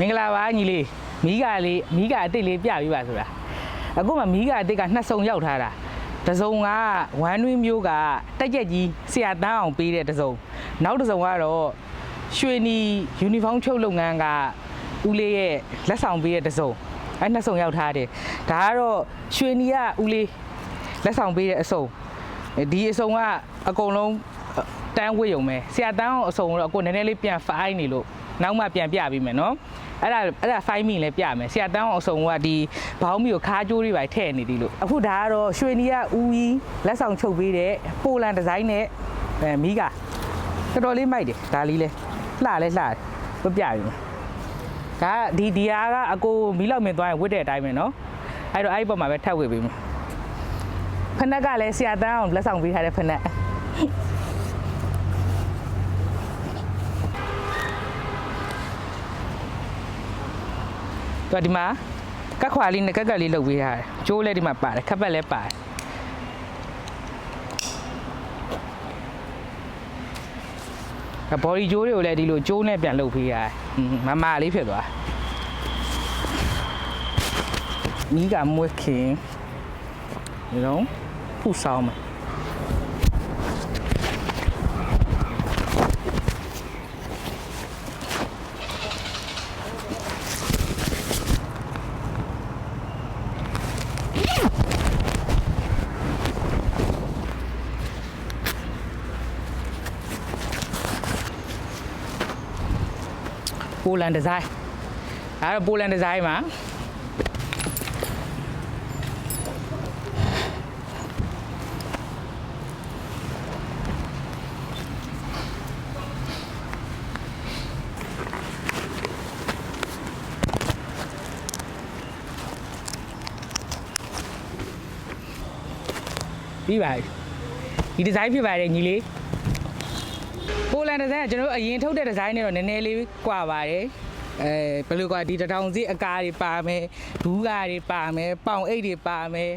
မင်္ဂလာပါညီလေးမိဂါလေးမိဂါအစ်စ်လေးပြပြပါဆိုတာအခုမှမိဂါအစ်စ်ကနှစ်စုံရောက်ထားတာတစ်စုံကဝမ်းတွင်းမျိုးကတက်ကြက်ကြီးဆရာတန်းအောင်ပေးတဲ့တစ်စုံနောက်တစ်စုံကတော့ရွှေနီယူနီဖောင်းချုပ်လုပ်ငန်းကဦးလေးရဲ့လက်ဆောင်ပေးတဲ့တစ်စုံအဲနှစ်စုံရောက်ထားတယ်ဒါကတော့ရွှေနီကဦးလေးလက်ဆောင်ပေးတဲ့အစုံဒီအစုံကအကုန်လုံးတန်းဝစ်ရုံပဲဆရာတန်းအောင်အစုံတော့အခုနည်းနည်းလေးပြန်ဖိုင်းနေလို့ နောက်မှပြန်ပြပေးမယ်နော်အဲ့ဒါအဲ့ဒါဖိုင်းမီလည်းပြမယ်ဆရာတန်းအောင်အစုံကဒီဘောင်းမီကိုခါးကျိုးတွေပါထည့်နေသည်လို့အခုဒါကတော့ရွှေနီကဦးကြီးလက်ဆောင်ချုပ်ပေးတဲ့ပိုလန်ဒီဇိုင်းနဲ့အဲမီးကတော်တော်လေးမိုက်တယ်ဒါလေးလဲလှလဲလှတယ်ပြပြပြီမယ်ဒါကဒီဒီအားကအကိုမီးလောက်မြင်သွားရင်ဝတ်တဲ့အတိုင်းပဲနော်အဲ့တော့အဲ့ဒီပုံမှာပဲထပ်ဝတ်ပေးမယ်ဖနက်ကလည်းဆရာတန်းအောင်လက်ဆောင်ပေးထားတဲ့ဖနက် သူကဒီမှာကက်ခွာလေးနဲ့ကက်ကက်လေးလုပ်ပေးထားတယ်ကျိုးလည်းဒီမှာပါတယ်ခက်ပတ်လည်းပါတယ်ဒါဘော်ဒီကျိုးတွေကိုလည်းဒီလိုကျိုးနဲ့ပြန်လုပ်ပေးရတယ်ဟွန်းမမလေးဖြစ်သွားနီးကမွေးခင်ဒီတော့ဖူဆောင်မယ် ပိုလန်ဒီဇိုင်းဒါကတော့ပိုလန်ဒီဇိုင်းမှာ ပြီးပါပြီဒီဒီဇိုင်းဖြစ်ပါတယ်ညီလေး ပိုလန်ဒီဇိုင်းကကျွန်တော်တို့အရင်ထုတ်တဲ့ဒီဇိုင်းနဲ့တော့နည်းနည်းလေးကွာပါတယ်အဲဘယ်လိုကွာဒီတထောင်စီအကားတွေပါမယ်ဒူးကားတွေပါမယ်ပေါင်အိတ်တွေပါမယ်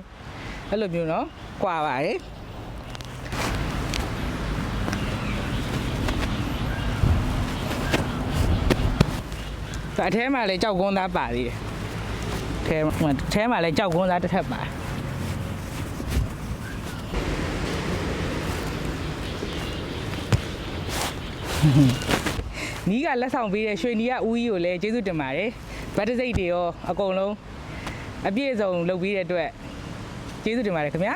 အဲ့လိုမျိုးเนาะကွာပါတယ်ဒါအထဲမှာလည်းကြောက်ကွန်းသားပါသေးတယ်ထဲမှာထဲမှာလည်းကြောက်ကွန်းသားတစ်ထပ်ပါ နီးကလက်ဆောင်ပေးတဲ့ရွှေနီးကဦးကြီးကိုလည်းကျေးဇူးတင်ပါတယ်ဗတ်တစိတ်တွေရောအကုန်လုံးအပြည့်အစုံလုပ်ပြီးတဲ့အတွက်ကျေးဇူးတင်ပါတယ်ခင်ဗျာ